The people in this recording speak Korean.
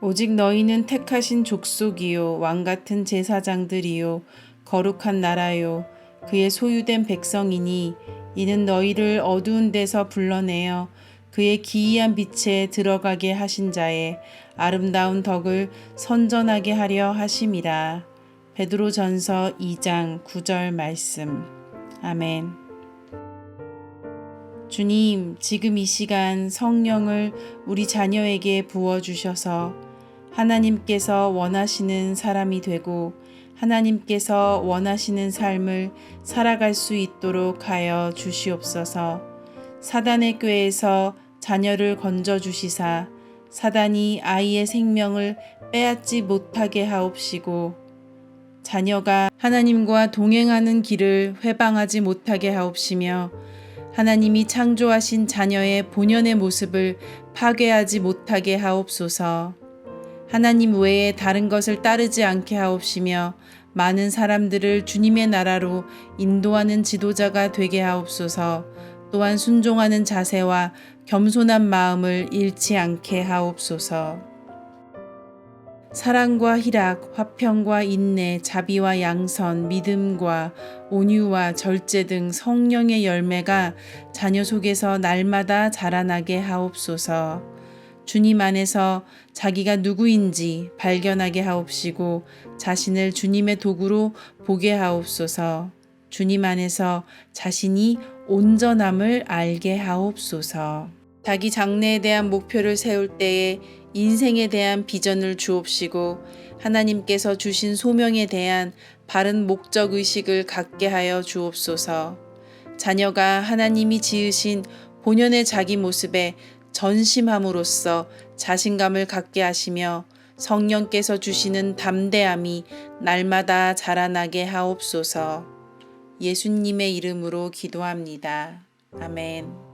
오직 너희는 택하신 족속이요 왕 같은 제사장들이요 거룩한 나라요 그의 소유된 백성이니 이는 너희를 어두운 데서 불러내어 그의 기이한 빛에 들어가게 하신 자의 아름다운 덕을 선전하게 하려 하심이라. 베드로전서 2장 9절 말씀. 아멘. 주님, 지금 이 시간 성령을 우리 자녀에게 부어 주셔서 하나님께서 원하시는 사람이 되고 하나님께서 원하시는 삶을 살아갈 수 있도록 하여 주시옵소서. 사단의 꾀에서 자녀를 건져 주시사 사단이 아이의 생명을 빼앗지 못하게 하옵시고 자녀가 하나님과 동행하는 길을 회방하지 못하게 하옵시며 하나님이 창조하신 자녀의 본연의 모습을 파괴하지 못하게 하옵소서. 하나님 외에 다른 것을 따르지 않게 하옵시며 많은 사람들을 주님의 나라로 인도하는 지도자가 되게 하옵소서. 또한 순종하는 자세와 겸손한 마음을 잃지 않게 하옵소서. 사랑과 희락, 화평과 인내, 자비와 양선, 믿음과 온유와 절제 등 성령의 열매가 자녀 속에서 날마다 자라나게 하옵소서. 주님 안에서 자기가 누구인지 발견하게 하옵시고 자신을 주님의 도구로 보게 하옵소서. 주님 안에서 자신이 온전함을 알게 하옵소서. 자기 장래에 대한 목표를 세울 때에 인생에 대한 비전을 주옵시고 하나님께서 주신 소명에 대한 바른 목적 의식을 갖게 하여 주옵소서. 자녀가 하나님이 지으신 본연의 자기 모습에 전심함으로써 자신감을 갖게 하시며 성령께서 주시는 담대함이 날마다 자라나게 하옵소서. 예수님의 이름으로 기도합니다. 아멘.